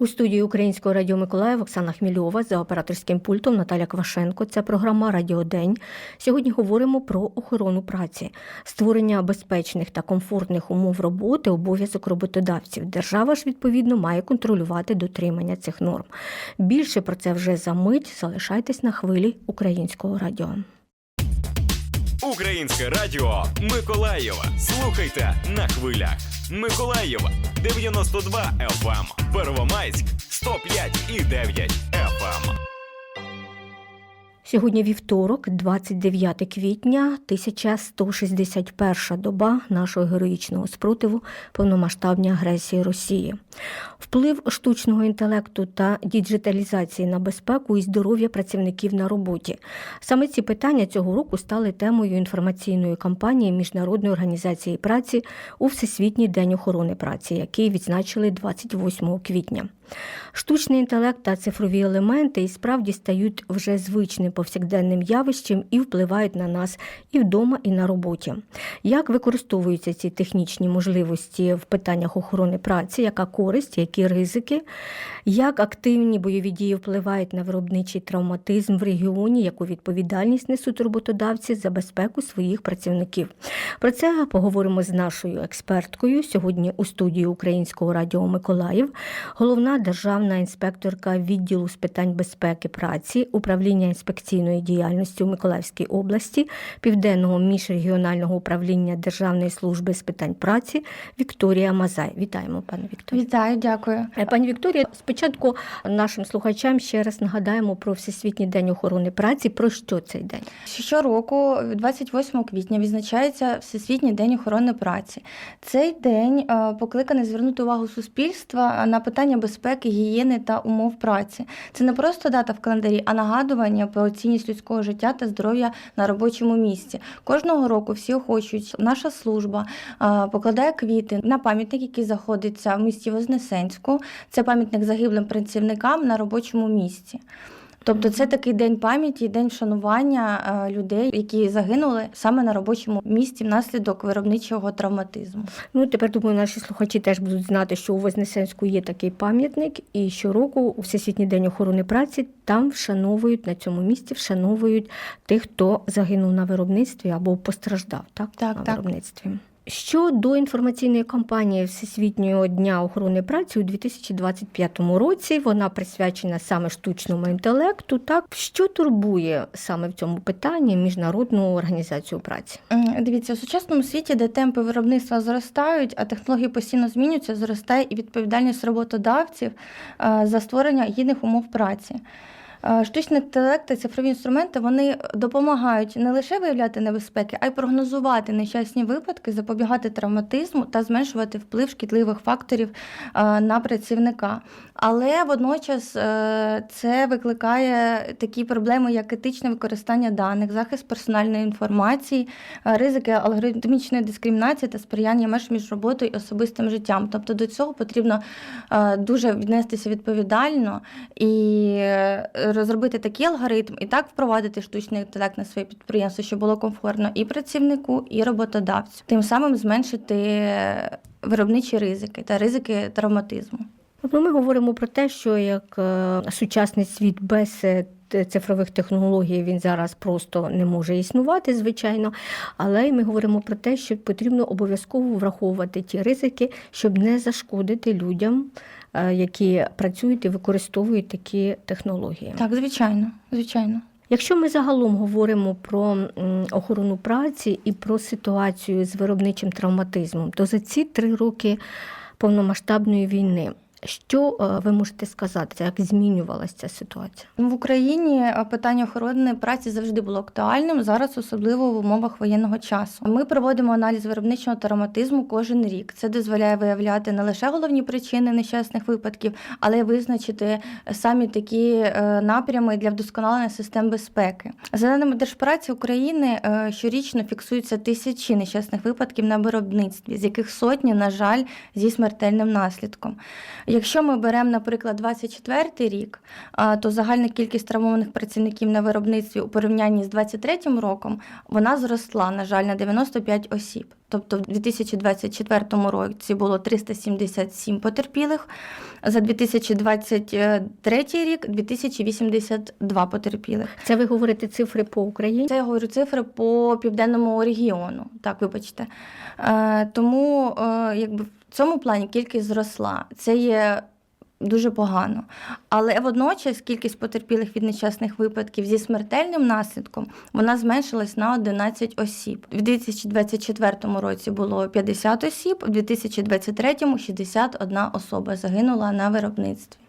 У студії Українського радіо Миколаїв Оксана Хмільова за операторським пультом Наталя Квашенко. Це програма Радіодень. Сьогодні говоримо про охорону праці, створення безпечних та комфортних умов роботи, обов'язок роботодавців. Держава ж відповідно має контролювати дотримання цих норм. Більше про це вже за мить. Залишайтесь на хвилі українського радіо. Українське радіо Миколаєва. Слухайте на хвилях. Миколаєва 92 FM. Первомайськ 105 і 9 FM. Сьогодні вівторок, 29 квітня, 1161 доба нашого героїчного спротиву повномасштабній агресії Росії. Вплив штучного інтелекту та діджиталізації на безпеку і здоров'я працівників на роботі. Саме ці питання цього року стали темою інформаційної кампанії Міжнародної організації праці у Всесвітній день охорони праці, який відзначили 28 квітня. Штучний інтелект та цифрові елементи і справді стають вже звичним повсякденним явищем і впливають на нас і вдома, і на роботі. Як використовуються ці технічні можливості в питаннях охорони праці, яка користь, які ризики, як активні бойові дії впливають на виробничий травматизм в регіоні, яку відповідальність несуть роботодавці за безпеку своїх працівників? Про це поговоримо з нашою експерткою сьогодні у студії Українського радіо Миколаїв, головна державна інспекторка відділу з питань безпеки праці, управління інспекційної діяльності у Миколаївській області, Південного міжрегіонального управління Державної служби з питань праці Вікторія Мазай. Вітаємо, пане Вікторія. Вітаю, дякую. Е, Пані Вікторія, спочатку нашим слухачам ще раз нагадаємо про Всесвітній день охорони праці. Про що цей день? Щороку, 28 квітня, відзначається Всесвітній день охорони праці. Цей день е, покликаний звернути увагу суспільства на питання безпеки, гігієни та умов праці. Це не просто дата в календарі, а нагадування про цінність людського життя та здоров'я на робочому місці. Кожного року всі охочують. Наша служба е, покладає квіти на пам'ятник, який знаходиться в місті Вознесенську. Це пам'ятник загиблим працівникам на робочому місці. Тобто це такий день пам'яті, день вшанування е, людей, які загинули саме на робочому місці внаслідок виробничого травматизму. Ну тепер думаю, наші слухачі теж будуть знати, що у Вознесенську є такий пам'ятник, і щороку у Всесвітній день охорони праці там вшановують на цьому місці, вшановують тих, хто загинув на виробництві або постраждав так, Так, на так. виробництві. Щодо інформаційної кампанії Всесвітнього дня охорони праці у 2025 році, вона присвячена саме штучному інтелекту. Так що турбує саме в цьому питанні міжнародну організацію праці? Дивіться, у сучасному світі, де темпи виробництва зростають, а технології постійно змінюються, зростає і відповідальність роботодавців за створення гідних умов праці. Е, Штучний інтелект та цифрові інструменти вони допомагають не лише виявляти небезпеки, а й прогнозувати нещасні випадки, запобігати травматизму та зменшувати вплив шкідливих факторів е, на працівника. Але водночас е, це викликає такі проблеми, як етичне використання даних, захист персональної інформації, ризики алгоритмічної дискримінації та сприяння меж між роботою і особистим життям. Тобто до цього потрібно дуже віднестися відповідально і розробити такий алгоритм, і так впровадити штучний інтелект на своє підприємство, щоб було комфортно і працівнику, і роботодавцю. Тим самим зменшити виробничі ризики та ризики травматизму. Тобто ми говоримо про те, що як е, сучасний світ без е, цифрових технологій він зараз просто не може існувати, звичайно. Але ми говоримо про те, що потрібно обов'язково враховувати ті ризики, щоб не зашкодити людям, які працюють і використовують такі технології. Так, звичайно, звичайно. Якщо ми загалом говоримо про охорону праці і про ситуацію з виробничим травматизмом, то за ці три роки повномасштабної війни, що е, ви можете сказати, як змінювалася ця ситуація? В Україні е, питання охорони праці завжди було актуальним, зараз особливо в умовах воєнного часу. Ми проводимо аналіз виробничого травматизму кожен рік. Це дозволяє виявляти не лише головні причини нещасних випадків, але й визначити самі такі е, напрями для вдосконалення систем безпеки. За даними Держпраці України, щорічно фіксуються тисячі нещасних випадків на виробництві, з яких сотні, на жаль, зі смертельним наслідком. Якщо ми беремо, наприклад, 24 рік, то загальна кількість травмованих працівників на виробництві у порівнянні з 23 роком вона зросла, на жаль, на 95 осіб. Тобто в 2024 році було 377 потерпілих, за 2023 рік 2082 потерпілих. Це ви говорите цифри по Україні? Це я говорю цифри по південному регіону. Так, вибачте. Е, тому е, якби цьому плані кількість зросла. Це є дуже погано. Але водночас кількість потерпілих від нещасних випадків зі смертельним наслідком вона зменшилась на 11 осіб. У 2024 році було 50 осіб, у 2023 61 особа загинула на виробництві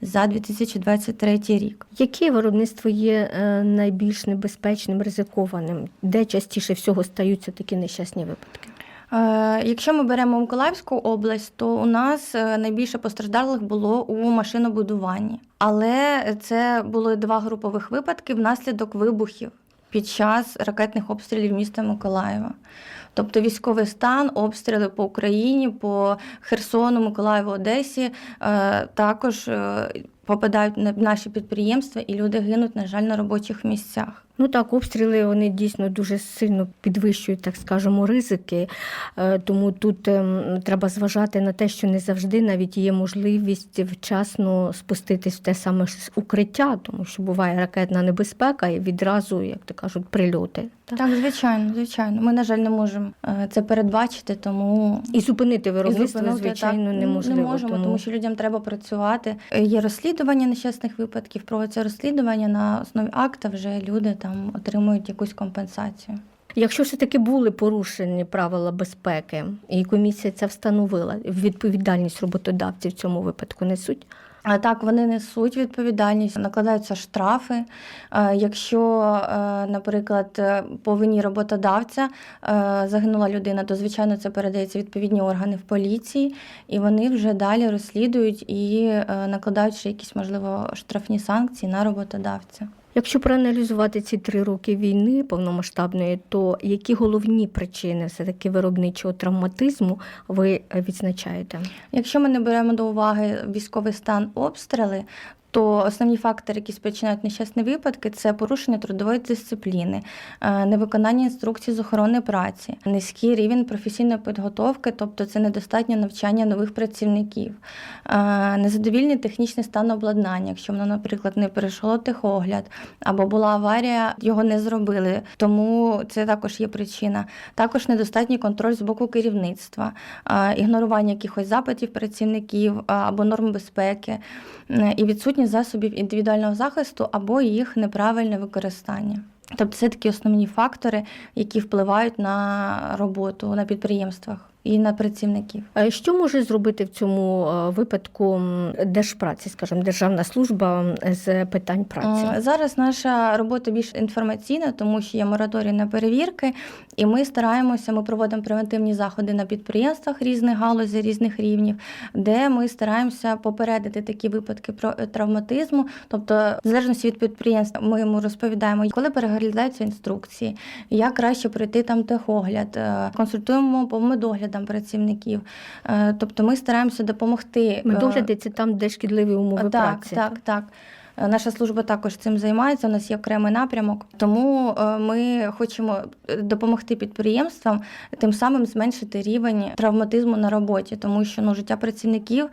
за 2023 рік. Яке виробництво є е, найбільш небезпечним, ризикованим? Де частіше всього стаються такі нещасні випадки? Е, Якщо ми беремо Миколаївську область, то у нас е, найбільше постраждалих було у машинобудуванні. Але це були два групових випадки внаслідок вибухів під час ракетних обстрілів міста Миколаєва. Тобто військовий стан, обстріли по Україні, по Херсону, Миколаєву, Одесі е, також попадають на наші підприємства, і люди гинуть, на жаль, на робочих місцях. Ну так, обстріли вони дійсно дуже сильно підвищують, так скажемо, ризики. Е, Тому тут ем, треба зважати на те, що не завжди навіть є можливість вчасно спуститись в те саме укриття, тому що буває ракетна небезпека і відразу, як то кажуть, прильоти. Так? Так, звичайно, звичайно. Ми, на жаль, не можемо е, це передбачити, тому І зупинити виробництво, І зупинити, звичайно, так, неможливо. Не можемо, тому... що людям треба працювати. Е, Є розслідування нещасних випадків, проводиться розслідування на основі акта. Вже люди там отримують якусь компенсацію. Якщо все таки були порушені правила безпеки, і комісія це встановила, відповідальність роботодавців в цьому випадку несуть. А так вони несуть відповідальність, накладаються штрафи. Е, Якщо, е, наприклад, е, по вині роботодавця загинула людина, то звичайно це передається відповідні органи в поліції, і вони вже далі розслідують і накладають ще якісь можливо штрафні санкції на роботодавця. Якщо проаналізувати ці три роки війни повномасштабної, то які головні причини все таки виробничого травматизму ви е, відзначаєте? Якщо ми не беремо до уваги військовий стан обстріли, то основні фактори, які спричиняють нещасні випадки, це порушення трудової дисципліни, е, невиконання інструкцій з охорони праці, низький рівень професійної підготовки, тобто це недостатнє навчання нових працівників, е, незадовільний технічний стан обладнання, якщо воно, наприклад, не перейшло техогляд або була аварія, його не зробили. Тому це також є причина. Також недостатній контроль з боку керівництва, е, ігнорування якихось запитів працівників або норм безпеки і відсутність засобів індивідуального захисту або їх неправильне використання. Тобто це такі основні фактори, які впливають на роботу на підприємствах і на працівників. Е, Що може зробити в цьому е, випадку держпраці, скажімо, державна служба з питань праці? Зараз наша робота більш інформаційна, тому що є мораторій на перевірки, і ми стараємося, ми проводимо превентивні заходи на підприємствах різних галузей, різних рівнів, де ми стараємося попередити такі випадки про е, травматизму. Тобто, в залежності від підприємства, ми йому розповідаємо, коли переглядаються інструкції, як краще пройти там техогляд, е, консультуємо по медоглядам працівників. Е, Тобто, ми стараємося допомогти. Медогляди це там, де шкідливі умови так, праці. так, так. Е, Наша служба також цим займається. У нас є окремий напрямок, тому ми хочемо допомогти підприємствам тим самим зменшити рівень травматизму на роботі, тому що ну життя працівників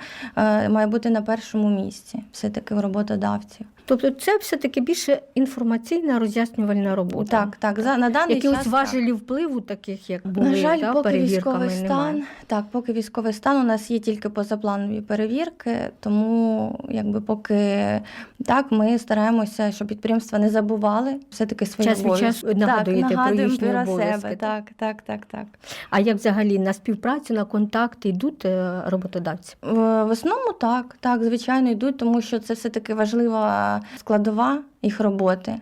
має бути на першому місці, все таки у роботодавців. Тобто це все-таки більше інформаційна роз'яснювальна робота. Так, так, за на даний Якихось час. так. важелі впливу, таких як були, На жаль, да, поки перевірками військовий немає. стан, так, поки військовий стан, у нас є тільки позапланові перевірки, тому якби поки так, ми стараємося, щоб підприємства не забували все-таки свої Час від часу нагадуєте так, про їхні про обов'язки, себе. Так, так, так, так. А як взагалі на співпрацю, на контакти йдуть е, роботодавці? В, в основному так, так, звичайно, йдуть, тому що це все-таки важлива складова їх роботи.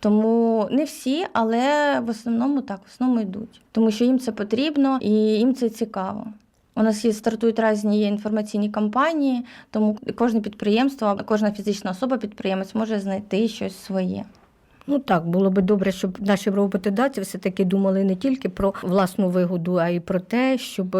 Тому не всі, але в основному так, в основному йдуть. Тому що їм це потрібно і їм це цікаво. У нас є стартують різні інформаційні кампанії, тому кожне підприємство, кожна фізична особа, підприємець може знайти щось своє. Ну так, було би добре, щоб наші роботодавці все-таки думали не тільки про власну вигоду, а й про те, щоб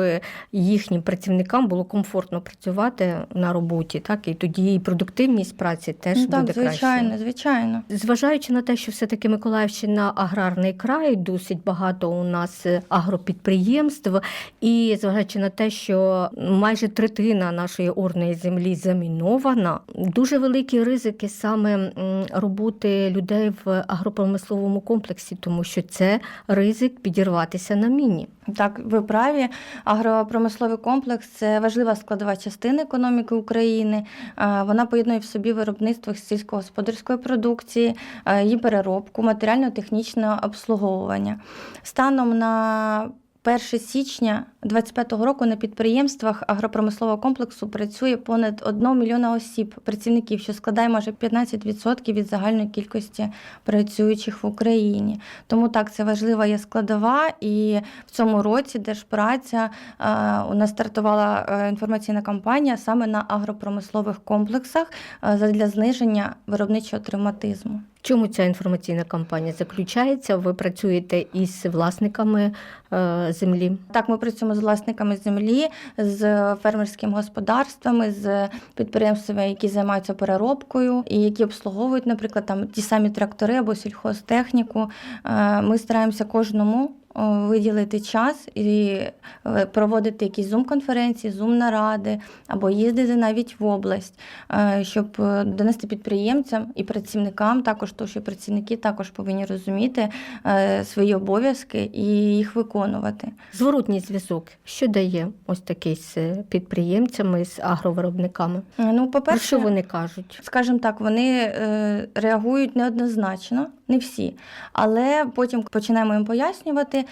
їхнім працівникам було комфортно працювати на роботі, так і тоді і продуктивність праці теж ну, буде так, звичайно, кращою. звичайно. Зважаючи на те, що все-таки Миколаївщина аграрний край, досить багато у нас е, агропідприємств, і зважаючи на те, що майже третина нашої орної землі замінована, дуже великі ризики саме роботи людей в агропромисловому комплексі, тому що це ризик підірватися на міні. Так, ви праві. Агропромисловий комплекс це важлива складова частина економіки України. Вона поєднує в собі виробництво сільськогосподарської продукції, її переробку, матеріально-технічне обслуговування. Станом на 1 січня 2025 року на підприємствах агропромислового комплексу працює понад 1 мільйона осіб, працівників, що складає майже 15% від загальної кількості працюючих в Україні. Тому так це важлива є складова, і в цьому році Держпраця е, у нас стартувала е, інформаційна кампанія саме на агропромислових комплексах е, для зниження виробничого травматизму. Чому ця інформаційна кампанія заключається? Ви працюєте із власниками е, землі. Так, ми працюємо з власниками землі, з фермерськими господарствами, з підприємствами, які займаються переробкою і які обслуговують, наприклад, там ті самі трактори або сільхозтехніку. Е, Ми стараємося кожному виділити час і е, проводити якісь зум-конференції, зум-наради або їздити навіть в область, е, щоб е, донести підприємцям і працівникам, також тому що працівники також повинні розуміти свої обов'язки і їх виконувати. Зворотній зв'язок, що дає ось такий з підприємцями, з агровиробниками? Ну, Про по-перше, що вони кажуть? скажімо так, вони реагують неоднозначно, не всі. Але потім починаємо їм пояснювати,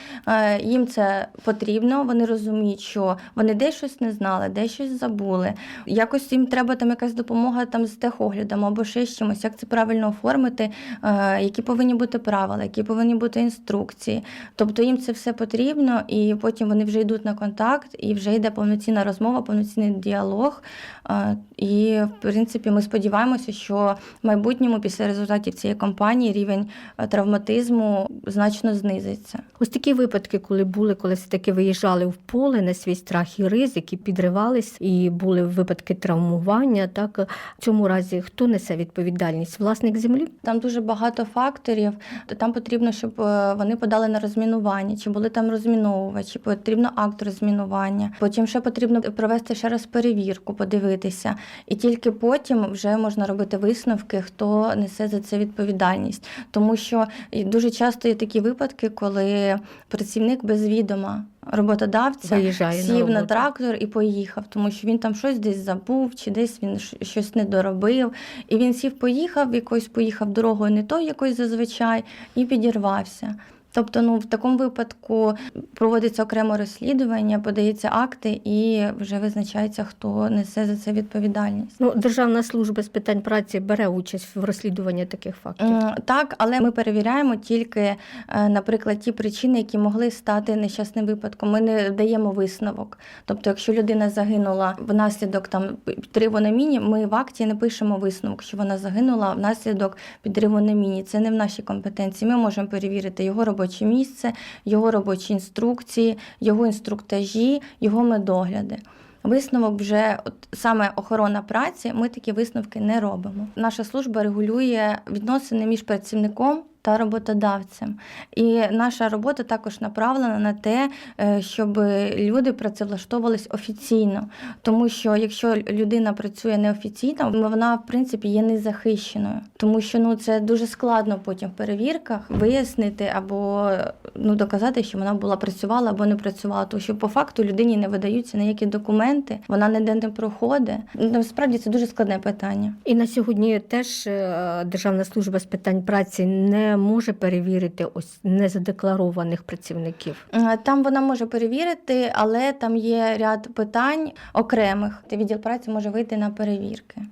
їм це потрібно, вони розуміють, що вони десь щось не знали, десь щось забули. Якось їм треба там якась допомога там з техоглядом або ще з чимось, як це правильно оформити, е, які повинні бути правила, які повинні бути інструкції. Тобто їм це все потрібно, і потім вони вже йдуть на контакт, і вже йде повноцінна розмова, повноцінний діалог. Е, І, в принципі, ми сподіваємося, що в майбутньому, після результатів цієї кампанії, рівень е, травматизму значно знизиться. Ось такі випадки, коли були, коли все таки виїжджали в поле на свій страх і ризик, і підривались, і були випадки травмування. Так в цьому разі хто несе відповідальність? Власник землі? Там дуже багато факторів. Там потрібно, щоб е, вони подали на розмінування, чи були там розміновувачі, потрібно акт розмінування. Потім ще потрібно провести ще раз перевірку, подивитися. І тільки потім вже можна робити висновки, хто несе за це відповідальність. Тому що дуже часто є такі випадки, коли працівник без відома роботодавця Виїжджає сів на, роботу. трактор і поїхав, тому що він там щось десь забув, чи десь він щось не доробив. І він сів, поїхав, якось поїхав дорогою не той, якось зазвичай, і підірвався. Тобто, ну в такому випадку проводиться окреме розслідування, подається акти, і вже визначається, хто несе за це відповідальність. Ну, Державна служба з питань праці бере участь в розслідуванні таких фактів. Так, але ми перевіряємо тільки, е, наприклад, ті причини, які могли стати нещасним випадком. Ми не даємо висновок. Тобто, якщо людина загинула внаслідок там підриву на міні, ми в акті не пишемо висновок, що вона загинула внаслідок підриву на міні. Це не в нашій компетенції. Ми можемо перевірити його робоче місце, його робочі інструкції, його інструктажі, його медогляди. Висновок вже от саме охорона праці. Ми такі висновки не робимо. Наша служба регулює відносини між працівником та роботодавцем. І наша робота також направлена на те, е, щоб люди працевлаштовувались офіційно. Тому що якщо людина працює неофіційно, вона в принципі є незахищеною. Тому що ну це дуже складно потім в перевірках вияснити або ну доказати, що вона була працювала або не працювала. Тому що по факту людині не видаються ніякі документи, вона ніде не проходить. Насправді це дуже складне питання. І на сьогодні теж е, Державна служба з питань праці не може перевірити ось незадекларованих працівників. Е, Там вона може перевірити, але там є ряд питань окремих. Та Відділ праці може вийти на перевірки.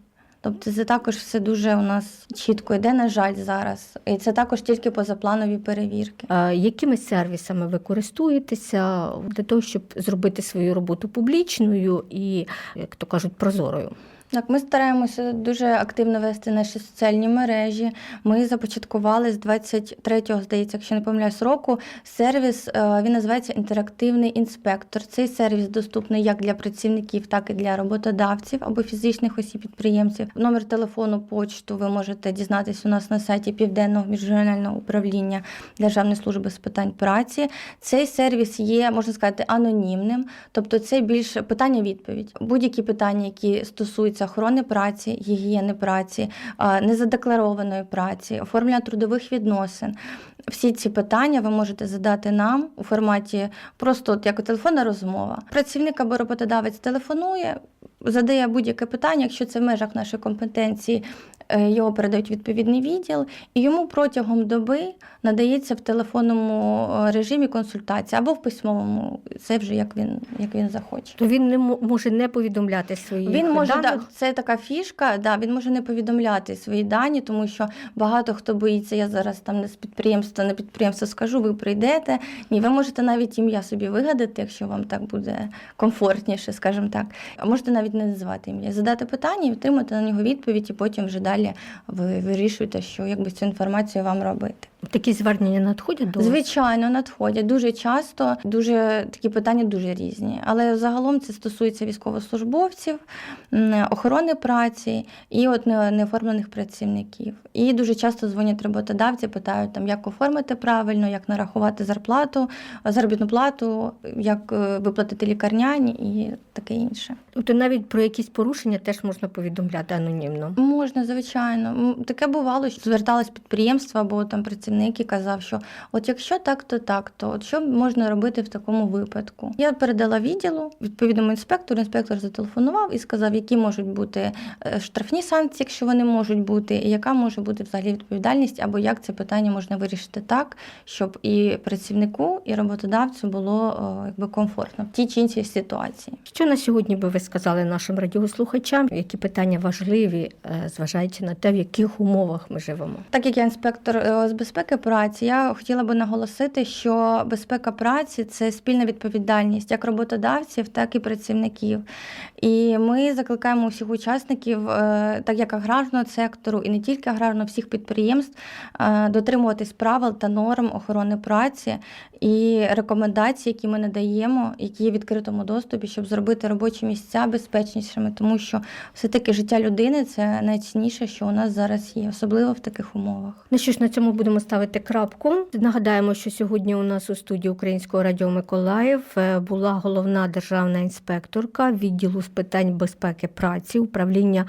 Тобто це також все дуже у нас чітко йде, на жаль, зараз. І це також тільки позапланові перевірки. Е, Якими сервісами ви користуєтеся для того, щоб зробити свою роботу публічною і, як то кажуть, прозорою? Так, ми стараємося дуже активно вести наші соціальні мережі. Ми започаткували з 23-го, здається, якщо не помиляюсь, року сервіс. е, Він називається інтерактивний інспектор. Цей сервіс доступний як для працівників, так і для роботодавців або фізичних осіб підприємців. Номер телефону, почту ви можете дізнатися у нас на сайті Південного міжрегіонального управління Державної служби з питань праці. Цей сервіс є, можна сказати, анонімним, тобто це більше питання-відповідь. Будь-які питання, які стосуються охорони праці, гігієни праці, незадекларованої праці, оформлення трудових відносин. Всі ці питання ви можете задати нам у форматі просто от як телефонна розмова. Працівник або роботодавець телефонує, задає будь-яке питання, якщо це в межах нашої компетенції, е, його передають відповідний відділ, і йому протягом доби надається в телефонному е, режимі консультація або в письмовому. Це вже як він, як він захоче. То він не може не повідомляти свої Він може даних. да, це така фішка. Да, він може не повідомляти свої дані, тому що багато хто боїться. Я зараз там не з підприємства на підприємство скажу, ви прийдете. Ні, ви можете навіть ім'я собі вигадати, якщо вам так буде комфортніше, скажімо так. Можете навіть не називати ім'я, задати питання і отримати на нього відповідь, і потім вже далі ви вирішуєте, що якби цю інформацію вам робити. Такі звернення надходять до вас? Звичайно, надходять дуже часто, дуже такі питання дуже різні. Але загалом це стосується військовослужбовців, охорони праці і от неоформлених працівників. І дуже часто дзвонять роботодавці, питають там, як оформити правильно, як нарахувати зарплату, заробітну плату, як е, виплатити лікарняні і таке інше. Тобто навіть про якісь порушення теж можна повідомляти анонімно. Можна, звичайно. Таке бувало, що зверталось підприємство або там працівник і казав, що от якщо так, то так, то от що можна робити в такому випадку? Я передала відділу відповідному інспектору. Інспектор зателефонував і сказав, які можуть бути е, штрафні санкції, якщо вони можуть бути, і яка може бути взагалі відповідальність, або як це питання можна вирішити так, щоб і працівнику, і роботодавцю було о, якби комфортно в тій чи іншій ситуації. Що на сьогодні би ви сказали нашим радіослухачам? Які питання важливі, е, зважаючи на те, в яких умовах ми живемо? Так як я інспектор е, з безпеки праці, я хотіла би наголосити, що безпека праці це спільна відповідальність як роботодавців, так і працівників. І ми закликаємо усіх учасників, е, так як аграрного сектору, і не тільки аграрного, всіх підприємств, е, дотримуватись правил та норм охорони праці і рекомендацій, які ми надаємо, які є в відкритому доступі, щоб зробити робочі місця безпечнішими, тому що все-таки життя людини це найцінніше, що у нас зараз є, особливо в таких умовах. Ну що ж, на цьому будемо ставити крапку. Нагадаємо, що сьогодні у нас у студії Українського радіо Миколаїв е, була головна державна інспекторка відділу з питань безпеки праці, управління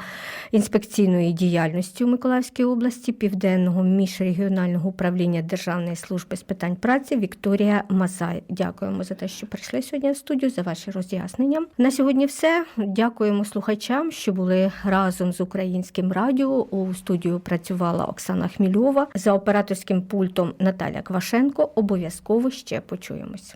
інспекційної діяльності у Миколаївській області, Південного міжрегіонального управління Державної служби з питань праці Вікторія Масай. Дякуємо за те, що прийшли сьогодні в студію, за ваші роз'яснення. На сьогодні все. Дякуємо слухачам, що були разом з українським радіо. У студію працювала Оксана Хмільова за операторським пультом Наталя Квашенко. Обов'язково ще почуємось.